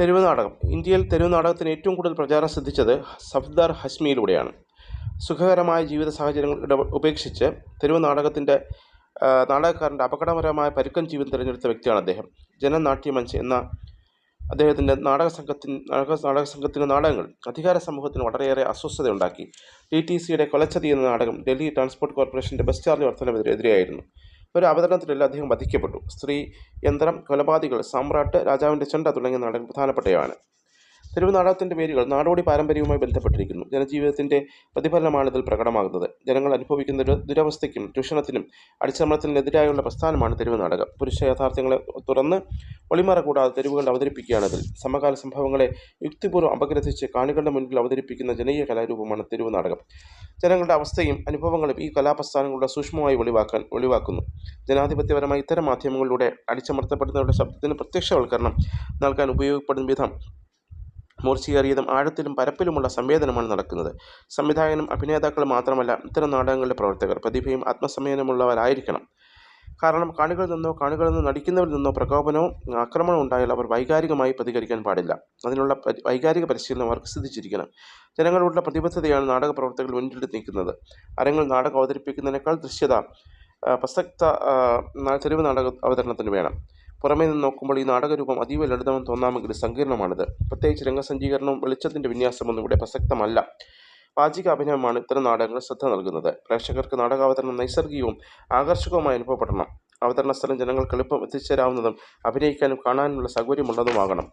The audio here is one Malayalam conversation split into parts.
തെരുവ് നാടകം. ഇന്ത്യയിൽ തെരുവ് നാടകത്തിന് ഏറ്റവും കൂടുതൽ പ്രചാരം സിദ്ധിച്ചത് സഫ്ദാർ ഹസ്മിയിലൂടെയാണ്. സുഖകരമായ ജീവിത സാഹചര്യങ്ങൾ ഉപേക്ഷിച്ച് തെരുവ് നാടകത്തിന്റെ നാടകക്കാരന്റെ അപകടകരമായ പരുക്കൻ ജീവിതം തിരഞ്ഞെടുത്ത വ്യക്തിയാണ് അദ്ദേഹം. ജനനാട്യമഞ്ച് എന്ന അദ്ദേഹത്തിന്റെ നാടക സംഘത്തിന് നാടക നാടക സംഘത്തിന്റെ നാടകങ്ങൾ അധികാര സമൂഹത്തിന് വളരെയേറെ അസ്വസ്ഥതയുണ്ടാക്കി. ഡി ടി സിയുടെ കൊലച്ചതി എന്ന നാടകം ഡൽഹി ട്രാൻസ്പോർട്ട് കോർപ്പറേഷന്റെ ബസ് ചാർജ് വർധനവിനെതിരെയായിരുന്നു. ഒരു അവതരണത്തിലല്ല അദ്ദേഹം വധിക്കപ്പെട്ടു. സ്ത്രീ യന്ത്രം കൊലപാതകികൾ സമ്രാട്ട് രാജാവിന്റെ ചെണ്ട തുടങ്ങിയ നാടകം പ്രധാനപ്പെട്ടവയാണ്. തെരുവ് നാടകത്തിന്റെ പേരുകൾ നാടോടി പാരമ്പര്യവുമായി ബന്ധപ്പെട്ടിരിക്കുന്നു. ജനജീവിതത്തിന്റെ പ്രതിഫലനമാണ് ഇതിൽ പ്രകടമാകുന്നത്. ജനങ്ങൾ അനുഭവിക്കുന്ന ദുര- ദുരവസ്ഥയ്ക്കും ചൂഷണത്തിനും അടിച്ചമർത്തലിനെതിരായുള്ള പ്രസ്ഥാനമാണ് തെരുവ് നാടകം പുരുഷ യാഥാർത്ഥ്യങ്ങളെ തുറന്ന് ഒളിമറ കൂടാതെ തെരുവുകൾ അവതരിപ്പിക്കുകയാണ് ഇതിൽ. സമകാല സംഭവങ്ങളെ യുക്തിപൂർവം അപഗ്രഥിച്ച് കാണികളുടെ മുന്നിൽ അവതരിപ്പിക്കുന്ന ജനകീയ കലാരൂപമാണ് തെരുവ് നാടകം ജനങ്ങളുടെ അവസ്ഥയും അനുഭവങ്ങളും ഈ കലാപ്രസ്ഥാനങ്ങളുടെ സൂക്ഷ്മമായി ഒളിവാക്കാൻ ഒളിവാക്കുന്നു. ജനാധിപത്യപരമായി ഇത്തരം മാധ്യമങ്ങളിലൂടെ അടിച്ചമർത്തപ്പെടുന്നവരുടെ ശബ്ദത്തിന് പ്രത്യക്ഷവൽക്കരണം നൽകാൻ ഉപയോഗപ്പെടുന്ന വിധം മൂർച്ചയേറിയതും ആഴത്തിലും പരപ്പിലുമുള്ള സംവേദനമാണ് നടക്കുന്നത്. സംവിധായകനും അഭിനേതാക്കളും മാത്രമല്ല ഇത്തരം നാടകങ്ങളിലെ പ്രവർത്തകർ പ്രതിഭയും ആത്മസമയനമുള്ളവരായിരിക്കണം കാരണം കാണികളിൽ നിന്നോ കാണികളിൽ നിന്ന് നടിക്കുന്നവരിൽ നിന്നോ പ്രകോപനവും ആക്രമണവും ഉണ്ടായാൽ അവർ വൈകാരികമായി പ്രതികരിക്കാൻ പാടില്ല. അതിനുള്ള വൈകാരിക പരിശീലനം അവർക്ക് സിദ്ധിച്ചിരിക്കണം. ജനങ്ങളോടുള്ള പ്രതിബദ്ധതയാണ് നാടക പ്രവർത്തകർ മുന്നിൽ നിൽക്കുന്നത്. അരങ്ങിൽ നാടകം അവതരിപ്പിക്കുന്നതിനേക്കാൾ ദൃശ്യത പ്രസക്ത തെരുവ് നാടക അവതരണത്തിന് വേണം. പുറമേ നിന്ന് നോക്കുമ്പോൾ ഈ നാടകരൂപം അതീവ ലളിതമെന്ന് തോന്നാമെങ്കിലും സങ്കീർണമാണിത്. പ്രത്യേകിച്ച് രംഗസഞ്ചീകരണവും വെളിച്ചത്തിന്റെ വിന്യാസമൊന്നും ഇവിടെ പ്രസക്തമല്ല. വാചിക അഭിനയമാണ് ഇത്തരം നാടകങ്ങൾ ശ്രദ്ധ നൽകുന്നത്. പ്രേക്ഷകർക്ക് നാടകാവതരണം നൈസർഗികവും ആകർഷകവുമായി അനുഭവപ്പെടണം. അവതരണ സ്ഥലം ജനങ്ങൾക്ക് എളുപ്പം എത്തിച്ചേരാവുന്നതും അഭിനയിക്കാനും കാണാനുമുള്ള സൗകര്യമുള്ളതുമാകണം.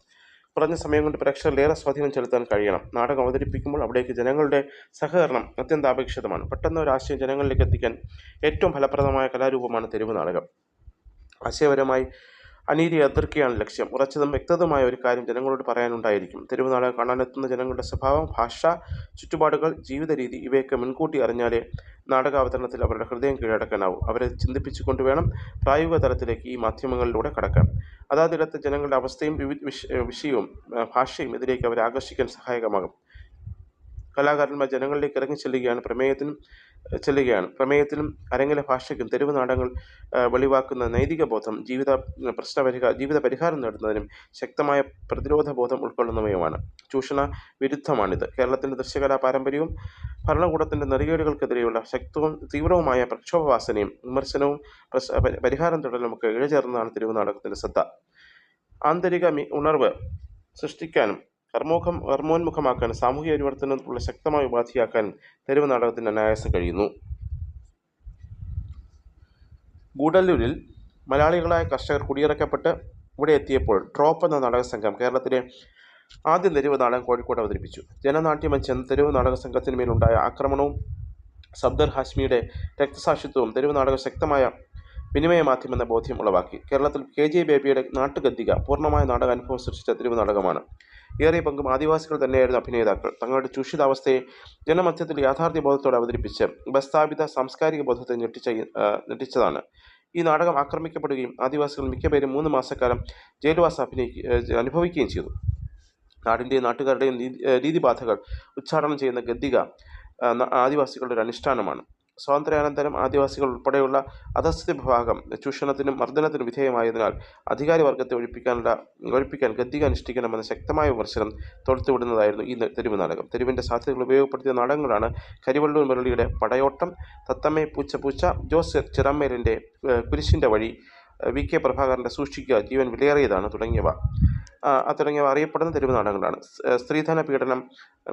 കുറഞ്ഞ സമയം കൊണ്ട് പ്രേക്ഷകരിലേറെ സ്വാധീനം ചെലുത്താൻ കഴിയണം. നാടകം അവതരിപ്പിക്കുമ്പോൾ അവിടേക്ക് ജനങ്ങളുടെ സഹകരണം അത്യന്താപേക്ഷിതമാണ്. പെട്ടെന്ന് ഒരു ആശയം ജനങ്ങളിലേക്ക് എത്തിക്കാൻ ഏറ്റവും ഫലപ്രദമായ കലാരൂപമാണ് തെരുവ് നാടകം. ആശയപരമായി അനീതി എതിർക്കുകയാണ് ലക്ഷ്യം. ഉറച്ചതും വ്യക്തതുമായ ഒരു കാര്യം ജനങ്ങളോട് പറയാനുണ്ടായിരിക്കും. തെരുവ് കാണാനെത്തുന്ന ജനങ്ങളുടെ സ്വഭാവം ഭാഷ ചുറ്റുപാടുകൾ ജീവിത രീതി ഇവയൊക്കെ മുൻകൂട്ടി അറിഞ്ഞാലേ നാടകാവതരണത്തിൽ അവരുടെ ഹൃദയം കീഴടക്കാനാവും. അവരെ ചിന്തിപ്പിച്ചുകൊണ്ട് വേണം പ്രായോഗിക തലത്തിലേക്ക് ഈ മാധ്യമങ്ങളിലൂടെ കടക്കാൻ. അതാതിടത്ത് ജനങ്ങളുടെ അവസ്ഥയും വിഷയവും ഭാഷയും ഇതിലേക്ക് അവരെ ആകർഷിക്കാൻ സഹായകമാകും. കലാകാരന്മാർ ജനങ്ങളിലേക്ക് ഇറങ്ങി ചെല്ലുകയാണ് പ്രമേയത്തിനും ചെല്ലുകയാണ്. പ്രമേയത്തിനും അരങ്ങിലെ ഭാഷയ്ക്കും തെരുവ് നാടങ്ങൾ വെളിവാക്കുന്ന നൈതിക ബോധം ജീവിത പ്രശ്ന പരിഹാര ജീവിത പരിഹാരം നേടുന്നതിനും ശക്തമായ പ്രതിരോധ ബോധം ഉൾക്കൊള്ളുന്നവയുമാണ്. ചൂഷണ വിരുദ്ധമാണിത്. കേരളത്തിന്റെ ദൃശ്യകലാ പാരമ്പര്യവും ഭരണകൂടത്തിന്റെ നെറികേടുകൾക്കെതിരെയുള്ള ശക്തവും തീവ്രവുമായ പ്രക്ഷോഭവാസനയും വിമർശനവും പരിഹാരം പരി- പരിഹാരം തുടരലുമൊക്കെ ഇഴചേർന്നതാണ് തെരുവ് നാടകത്തിന്റെ ശ്രദ്ധ. ആന്തരിക ഉണർവ് സൃഷ്ടിക്കാനും കർമ്മോഖം കർമ്മോന്മുഖമാക്കാൻ സാമൂഹിക പരിവർത്തനത്തിനുള്ള ശക്തമായ ഉപാധിയാക്കാൻ തെരുവ് നാടകത്തിന് അനായാസം കഴിയുന്നു. ഗൂഡല്ലൂരിൽ മലയാളികളായ കർഷകർ കുടിയിറക്കപ്പെട്ട് ഇവിടെ എത്തിയപ്പോൾ ട്രോപ്പ് എന്ന നാടക സംഘം കേരളത്തിലെ ആദ്യ തെരുവ് നാടകം കോഴിക്കോട് അവതരിപ്പിച്ചു. ജനനാട്യമഞ്ച് എന്ന തെരുവ് നാടക സംഘത്തിന് മേലുണ്ടായ ആക്രമണവും സബ്ദർ ഹാഷ്മിയുടെ രക്തസാക്ഷിത്വവും തെരുവ് നാടകം ശക്തമായ വിനിമയ മാധ്യമെന്ന ബോധ്യം ഉളവാക്കി. കേരളത്തിൽ കെ ജെ ബേബിയുടെ നാട്ടുഗദ്ദിക പൂർണമായ നാടക അനുഭവം സൃഷ്ടിച്ച തെരുവ് നാടകമാണ്. ഏറിയ പങ്കും ആദിവാസികൾ തന്നെയായിരുന്നു അഭിനേതാക്കൾ. തങ്ങളുടെ ചൂഷിതാവസ്ഥയെ ജനമധ്യത്തിൽ യാഥാർത്ഥ്യ ബോധത്തോടെ അവതരിപ്പിച്ച് ഉപസ്ഥാപിത സാംസ്കാരിക ബോധത്തെ ഞെട്ടിച്ച ഞെട്ടിച്ചതാണ്. ഈ നാടകം ആക്രമിക്കപ്പെടുകയും ആദിവാസികൾ മിക്കപേരും മൂന്ന് മാസക്കാലം ജയിൽവാസം അഭിനയിക്കുക അനുഭവിക്കുകയും ചെയ്തു. നാടിന്റെയും നാട്ടുകാരുടെയും രീതിബാധകൾ ഉച്ചാരണം ചെയ്യുന്ന ഗദ്ദിക ആദിവാസികളുടെ ഒരു അനുഷ്ഠാനമാണ്. സ്വാതന്ത്ര്യാനന്തരം ആദിവാസികൾ ഉൾപ്പെടെയുള്ള അധസ്ഥിത വിഭാഗം ചൂഷണത്തിനും മർദ്ദനത്തിനും വിധേയമായതിനാൽ അധികാരവർഗത്തെ ഒഴിപ്പിക്കാനുള്ള ഒഴിപ്പിക്കാൻ ഗദ്ദിക അനുഷ്ഠിക്കണമെന്ന ശക്തമായ വിമർശനം തൊടുത്തുവിടുന്നതായിരുന്നു ഈ തെരുവ് നാടകം. തെരുവിന്റെ സാധ്യതകൾ ഉപയോഗപ്പെടുത്തിയ നാടകങ്ങളാണ് കരിവള്ളൂർ മുരളിയുടെ പടയോട്ടം തത്തമ്മേ പൂച്ച പൂച്ച ജോസ് ചിറമ്മേലിന്റെ കുരിശിന്റെ വഴി വി കെ പ്രഭാകരന്റെ സൂക്ഷിക്കുക ജീവൻ വിലയേറിയതാണ് തുടങ്ങിയവ. തുടങ്ങിയവ അറിയപ്പെടുന്ന തെരുവ് നാടകങ്ങളാണ്. സ്ത്രീധന പീഡനം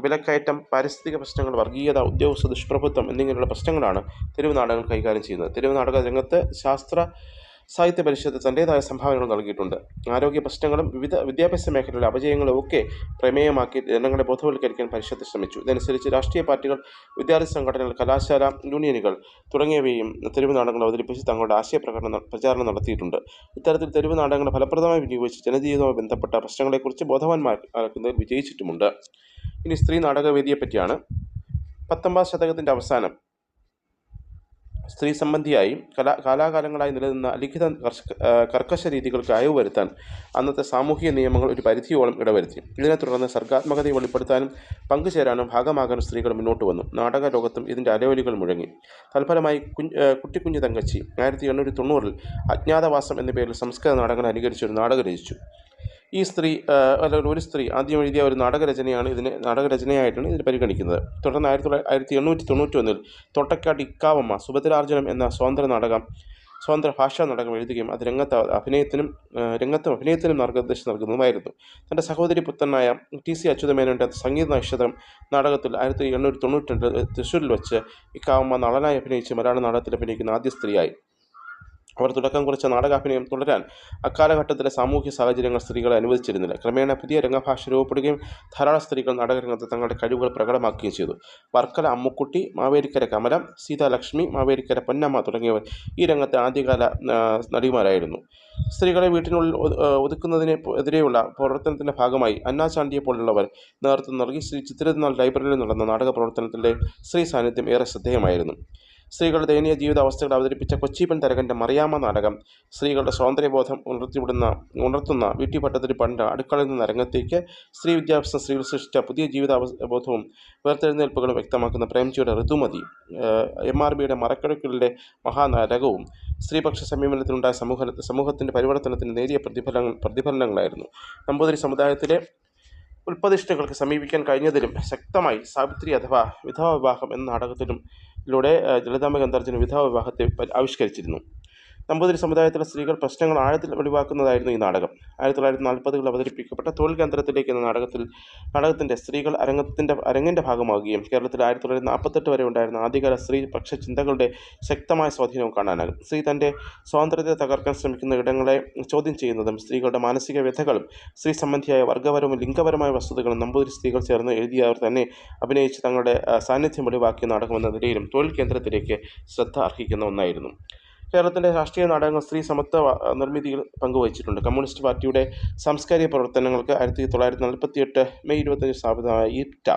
വിലക്കയറ്റം പാരിസ്ഥിതിക പ്രശ്നങ്ങൾ വർഗീയത ഉദ്യോഗസ്ഥ ദുഷ്പ്രഭുത്വം എന്നിങ്ങനെയുള്ള പ്രശ്നങ്ങളാണ് തെരുവ് നാടകങ്ങൾ കൈകാര്യം ചെയ്യുന്നത്. തെരുവ് നാടക രംഗത്ത് ശാസ്ത്ര സാഹിത്യ പരിഷത്ത് തന്റേതായ സംഭാവനകൾ നൽകിയിട്ടുണ്ട്. ആരോഗ്യ പ്രശ്നങ്ങളും വിവിധ വിദ്യാഭ്യാസ മേഖലയിലെ അപജയങ്ങളും ഒക്കെ പ്രമേയമാക്കി ജനങ്ങളെ ബോധവൽക്കരിക്കാൻ പരിഷത്ത് ശ്രമിച്ചു. ഇതനുസരിച്ച് രാഷ്ട്രീയ പാർട്ടികൾ വിദ്യാർത്ഥി സംഘടനകൾ കലാശാല യൂണിയനുകൾ തുടങ്ങിയവയും തെരുവ് നാടകങ്ങൾ അവതരിപ്പിച്ച് തങ്ങളുടെ ആശയപ്രകടനം പ്രചാരണം നടത്തിയിട്ടുണ്ട്. ഇത്തരത്തിൽ തെരുവ് നാടകങ്ങൾ ഫലപ്രദമായി വിനിയോഗിച്ച് ജനജീവിതവുമായി ബന്ധപ്പെട്ട പ്രശ്നങ്ങളെക്കുറിച്ച് ബോധവാന്മാരാക്കുന്നതിൽ വിജയിച്ചിട്ടുമുണ്ട്. ഇനി സ്ത്രീ നാടകവേദിയെ പറ്റിയാണ് പത്തൊമ്പതാം ശതകത്തിന്റെ അവസാനം സ്ത്രീ സംബന്ധിയായി കലാ കാലാകാലങ്ങളായി നിലനിന്ന ലിഖിത കർക്കശ രീതികൾക്ക് അയവ് വരുത്താൻ അന്നത്തെ സാമൂഹിക നിയമങ്ങൾ ഒരു പരിധിയോളം ഇടവരുത്തി. ഇതിനെ തുടർന്ന് സർഗാത്മകതയെ വെളിപ്പെടുത്താനും പങ്കുചേരാനും ഭാഗമാകാനും സ്ത്രീകൾ മുന്നോട്ട് വന്നു. നാടക ലോകത്തും ഇതിന്റെ അലവലികൾ മുഴങ്ങി. തൽഫലമായി കുഞ്ഞ് ആ, തങ്കച്ചി ആയിരത്തി എണ്ണൂറ്റി തൊണ്ണൂറിൽ അജ്ഞാതവാസം എന്ന പേരിൽ സംസ്കൃത നാടകങ്ങൾ അനുകരിച്ച് ഒരു നാടകം രചിച്ചു. ഈ സ്ത്രീ അല്ലെങ്കിൽ ഒരു സ്ത്രീ ആദ്യം എഴുതിയ ഒരു നാടകരചനയാണ് ഇതിനെ നാടകരചനയായിട്ടാണ് ഇതിന് പരിഗണിക്കുന്നത്. തുടർന്ന് ആയിരത്തി തൊള്ളായിരത്തി ആയിരത്തി എണ്ണൂറ്റി തൊണ്ണൂറ്റി ഒന്നിൽ തൊട്ടക്കാട് ഇക്കാവമ്മ സുഭദ്രാർജുനം എന്ന സ്വതന്ത്ര നാടകം സ്വതന്ത്ര ഭാഷാ നാടകം എഴുതുകയും അത് രംഗത്ത് അഭിനയത്തിനും രംഗത്തും അഭിനയത്തിനും മാർഗനിർദ്ദേശം നൽകുന്നതുമായിരുന്നു. തന്റെ സഹോദരി പുത്രനായ ടി സി അച്യുതമേനോന്റെ സംഗീത നക്ഷത്രം നാടകത്തിൽ ആയിരത്തി എണ്ണൂറ്റി തൊണ്ണൂറ്റി രണ്ട് തൃശ്ശൂരിൽ വെച്ച് ഇക്കാവമ്മ നളനായി അഭിനയിച്ച് മലയാള നാടകത്തിൽ അഭിനയിക്കുന്ന ആദ്യ സ്ത്രീയായി. അവർ തുടക്കം കുറിച്ച നാടകാഭിനയം തുടരാൻ അക്കാലഘട്ടത്തിലെ സാമൂഹ്യ സാഹചര്യങ്ങൾ സ്ത്രീകളെ അനുവദിച്ചിരുന്നില്ല. ക്രമേണ പുതിയ രംഗഭാഷ രൂപപ്പെടുകയും ധാരാളം സ്ത്രീകൾ നാടകരംഗത്ത് തങ്ങളുടെ കഴിവുകൾ പ്രകടമാക്കുകയും ചെയ്തു. വർക്കല അമ്മുക്കുട്ടി മാവേലിക്കര കമലം സീതാലക്ഷ്മി മാവേലിക്കര പൊന്നമ്മ തുടങ്ങിയവർ ഈ രംഗത്തെ ആദ്യകാല നടിമാരായിരുന്നു. സ്ത്രീകളെ വീട്ടിനുള്ളിൽ ഒതുക്കുന്നതിന് എതിരെയുള്ള പ്രവർത്തനത്തിന്റെ ഭാഗമായി അന്നാ ചാണ്ടിയെ പോലുള്ളവർ നേതൃത്വം നൽകി ശ്രീ ചിത്രനാൾ ലൈബ്രറിയിൽ നടന്ന നാടക പ്രവർത്തനത്തിന്റെ സ്ത്രീ സാന്നിധ്യം ഏറെ ശ്രദ്ധേയമായിരുന്നു. സ്ത്രീകളുടെ ദയനീയ ജീവിത അവസ്ഥകൾ അവതരിപ്പിച്ച കൊച്ചിപ്പൻ തരകന്റെ മറിയാമ നാടകം. സ്ത്രീകളുടെ സ്വാതന്ത്ര്യബോധം ഉണർത്തിവിടുന്ന ഉണർത്തുന്ന വീട്ടി പട്ടത്തിരി പണ്ട് അടുക്കളയിൽ നിന്ന് രംഗത്തേക്ക് സ്ത്രീ വിദ്യാഭ്യാസം സ്ത്രീകൾ സൃഷ്ടിച്ച പുതിയ ജീവിത ബോധവും വേർത്തെഴുന്നേൽപ്പുകളും വ്യക്തമാക്കുന്ന പ്രേംജിയുടെ ഋതുമതി. എം ആർ ബിയുടെ മറക്കടക്കുകളിലെ മഹാനാടകവും സ്ത്രീപക്ഷ സമീപനത്തിലുണ്ടായ സമൂഹ സമൂഹത്തിന്റെ പരിവർത്തനത്തിന് നേരിയ പ്രതിഫലങ്ങൾ പ്രതിഫലനങ്ങളായിരുന്നു. നമ്പൂതിരി സമുദായത്തിലെ ഉൽപ്പതിഷ്ഠകൾക്ക് സമീപിക്കാൻ കഴിഞ്ഞതിലും ശക്തമായി സാവിത്രി അഥവാ വിധവ വിവാഹം എന്ന നാടകത്തിലും ലൂടെ ലളിതാംബ ഗന്ധർജന വിധവ വിവാഹത്തെ ആവിഷ്കരിച്ചിരുന്നു. നമ്പൂതിരി സമുദായത്തിലെ സ്ത്രീകൾ പ്രശ്നങ്ങൾ ആഴത്തിൽ വെളിവാക്കുന്നതായിരുന്നു ഈ നാടകം. ആയിരത്തി തൊള്ളായിരത്തി നാൽപ്പതുകളിൽ അവതരിപ്പിക്കപ്പെട്ട തൊഴിൽ കേന്ദ്രത്തിലേക്ക് എന്ന നാടകത്തിൽ നാടകത്തിന്റെ സ്ത്രീകൾ അരങ്ങത്തിന്റെ അരങ്ങിന്റെ ഭാഗമാവുകയും കേരളത്തിൽ ആയിരത്തി തൊള്ളായിരത്തി നാൽപ്പത്തെട്ട് വരെ ഉണ്ടായിരുന്ന ആദ്യകാല സ്ത്രീ പക്ഷ ചിന്തകളുടെ ശക്തമായ സ്വാധീനവും കാണാനാകും. സ്ത്രീ തന്റെ സ്വാതന്ത്ര്യത്തെ തകർക്കാൻ ശ്രമിക്കുന്ന ഇടങ്ങളെ ചോദ്യം ചെയ്യുന്നതും സ്ത്രീകളുടെ മാനസിക വ്യഥകളും സ്ത്രീ സംബന്ധിയായ വർഗപരവും ലിംഗപരമായ വസ്തുതകളും നമ്പൂതിരി സ്ത്രീകൾ ചേർന്ന് എഴുതിയവർ തന്നെ അഭിനയിച്ച് തങ്ങളുടെ സാന്നിധ്യം വെളിവാക്കിയ നാടകമെന്ന നിലയിലും തൊഴിൽ കേന്ദ്രത്തിലേക്ക് ശ്രദ്ധ അർഹിക്കുന്ന ഒന്നായിരുന്നു. കേരളത്തിന്റെ രാഷ്ട്രീയ നാടകങ്ങൾ സ്ത്രീ സമത്വ നിർമ്മിതിയിൽ പങ്കുവഹിച്ചിട്ടുണ്ട്. കമ്മ്യൂണിസ്റ്റ് പാർട്ടിയുടെ സാംസ്കാരിക പ്രവർത്തനങ്ങൾക്ക് ആയിരത്തി തൊള്ളായിരത്തി നാൽപ്പത്തി എട്ട് മെയ് ഇരുപത്തഞ്ച് സ്ഥാപിതമായ ഇറ്റ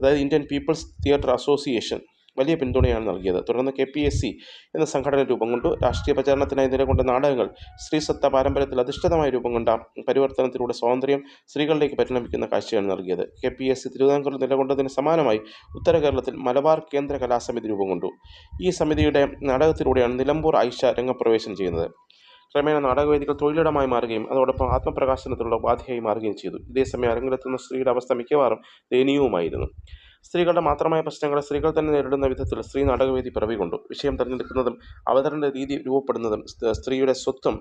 അതായത് ഇന്ത്യൻ പീപ്പിൾസ് തിയേറ്റർ അസോസിയേഷൻ വലിയ പിന്തുണയാണ് നൽകിയത്. തുടർന്ന് കെ പി എസ് സി എന്ന സംഘടന രൂപം കൊണ്ടു രാഷ്ട്രീയ പ്രചാരണത്തിനായി നിലകൊണ്ട നാടകങ്ങൾ സ്ത്രീസത്ത പാരമ്പര്യത്തിൽ അധിഷ്ഠിതമായി രൂപം കൊണ്ട പരിവർത്തനത്തിലൂടെ സ്വാതന്ത്ര്യം സ്ത്രീകളിലേക്ക് പരിണമിക്കുന്ന കാഴ്ചയാണ് നൽകിയത്. കെ പി എസ് സി തിരുവിതാംകൂറിൽ നിലകൊണ്ടതിന് സമാനമായി ഉത്തര കേരളത്തിൽ മലബാർ കേന്ദ്ര കലാസമിതി രൂപം കൊണ്ടു. ഈ സമിതിയുടെ നാടകത്തിലൂടെയാണ് നിലമ്പൂർ ഐഷ രംഗപ്രവേശനം ചെയ്യുന്നത്. ക്രമേണ നാടകവേദികൾ തൊഴിലിടമായി മാറുകയും അതോടൊപ്പം ആത്മപ്രകാശനത്തിലുള്ള ഉപാധിയായി മാറുകയും ചെയ്തു. ഇതേസമയം അരങ്ങിലെത്തുന്ന സ്ത്രീയുടെ അവസ്ഥ മിക്കവാറും ദയനീയവുമായിരുന്നു. സ്ത്രീകളുടെ മാത്രമായ പ്രശ്നങ്ങളെ സ്ത്രീകൾ തന്നെ നേരിടുന്ന വിധത്തിൽ സ്ത്രീ നാടകവേദി പിറവി കൊണ്ടു വിഷയം തിരഞ്ഞെടുക്കുന്നതും അവതരണ രീതി രൂപപ്പെടുന്നതും സ്ത്രീയുടെ സ്വത്വം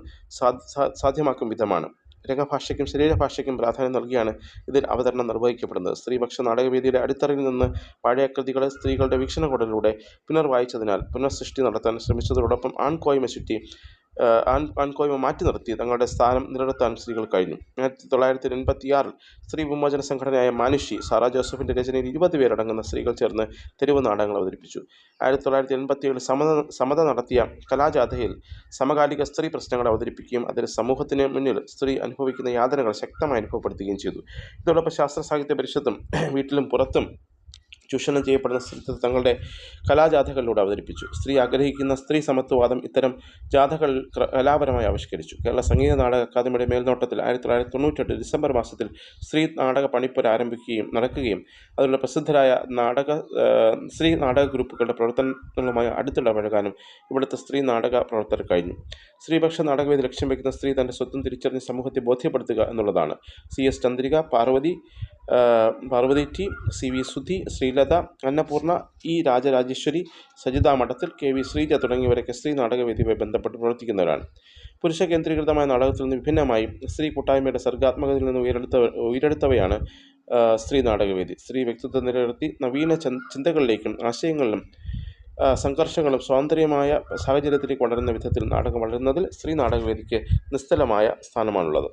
സാധ്യമാക്കും വിധമാണ്. രംഗഭാഷയ്ക്കും ശരീരഭാഷയ്ക്കും പ്രാധാന്യം നൽകിയാണ് ഇതിൽ അവതരണം നിർവഹിക്കപ്പെടുന്നത്. സ്ത്രീപക്ഷ നാടകവേദിയുടെ അടിത്തറയിൽ നിന്ന് പഴയ കൃതികളെ സ്ത്രീകളുടെ വീക്ഷണകോണിലൂടെ പുനർവായിച്ചതിനാൽ പുനഃസൃഷ്ടി നടത്താൻ ശ്രമിച്ചതോടൊപ്പം ആൺകോയ്മ ചുറ്റി ആൺ ആൺകോയ്മ മാറ്റി നിർത്തി. തങ്ങളുടെ സ്ഥാനം നിലനിർത്താൻ സ്ത്രീകൾ കഴിഞ്ഞു. ആയിരത്തി തൊള്ളായിരത്തി എൺപത്തിയാറിൽ സ്ത്രീ വിമോചന സംഘടനയായ മാനുഷി സാറാ ജോസഫിന്റെ രചനയിൽ ഇരുപത് പേരടങ്ങുന്ന സ്ത്രീകൾ ചേർന്ന് തെരുവ് നാടകങ്ങൾ അവതരിപ്പിച്ചു. ആയിരത്തി തൊള്ളായിരത്തി എൺപത്തിയേഴിൽ സമത സമത നടത്തിയ കലാജാഥയിൽ സമകാലിക സ്ത്രീ പ്രശ്നങ്ങൾ അവതരിപ്പിക്കുകയും അതിൽ സമൂഹത്തിന് മുന്നിൽ സ്ത്രീ അനുഭവിക്കുന്ന യാതനകൾ ശക്തമായി അനുഭവപ്പെടുത്തുകയും ചെയ്തു. ഇതോടൊപ്പം ശാസ്ത്ര സാഹിത്യ പരിഷത്തും വീട്ടിലും പുറത്തും ചൂഷണം ചെയ്യപ്പെടുന്ന സ്ത്രീത്വം തങ്ങളുടെ കലാജാഥകളിലൂടെ അവതരിപ്പിച്ചു. സ്ത്രീ ആഗ്രഹിക്കുന്ന സ്ത്രീ സമത്വവാദം ഇത്തരം ജാഥകൾ കലാപരമായി ആവിഷ്കരിച്ചു. കേരള സംഗീത നാടക അക്കാദമിയുടെ മേൽനോട്ടത്തിൽ ആയിരത്തി തൊള്ളായിരത്തി തൊണ്ണൂറ്റെട്ട് ഡിസംബർ മാസത്തിൽ സ്ത്രീ നാടക പണിപ്പുര ആരംഭിക്കുകയും നടക്കുകയും അതിലുള്ള പ്രസിദ്ധരായ നാടക സ്ത്രീ നാടക ഗ്രൂപ്പുകളുടെ പ്രവർത്തനങ്ങളുമായി അടുത്തിടപഴകാനും ഇവിടുത്തെ സ്ത്രീ നാടക പ്രവർത്തകർ കഴിഞ്ഞു. സ്ത്രീപക്ഷ നാടകവേദി ലക്ഷ്യം വയ്ക്കുന്ന സ്ത്രീ തന്റെ സ്വത്വം തിരിച്ചറിഞ്ഞ് സമൂഹത്തെ ബോധ്യപ്പെടുത്തുക എന്നുള്ളതാണ്. C. S. Chandrika Parvathy Parvathy T C V Sudhi Sreelatha Annapoorna E Rajarajeswari Sajitha Madathil K V Sreeja തുടങ്ങിയവരൊക്കെ സ്ത്രീ നാടകവേദിയുമായി ബന്ധപ്പെട്ട് പ്രവർത്തിക്കുന്നവരാണ്. പുരുഷ കേന്ദ്രീകൃതമായ നാടകത്തിൽ നിന്ന് വിഭിന്നമായി സ്ത്രീ കൂട്ടായ്മയുടെ സർഗാത്മകതയിൽ നിന്ന് ഉയരെടുത്ത ഉയരെടുത്തവയാണ് സ്ത്രീ നാടകവേദി. സ്ത്രീ വ്യക്തിത്വം നിലനിർത്തി നവീന ചിന്തകളിലേക്കും ആശയങ്ങളിലും സംഘർഷങ്ങളും സ്വാതന്ത്ര്യമായ സാഹചര്യത്തിലേക്ക് വളരുന്ന വിധത്തിൽ നാടകം വളരുന്നതിൽ സ്ത്രീ നാടകവേദിക്ക് നിസ്തലമായ സ്ഥാനമാണുള്ളത്.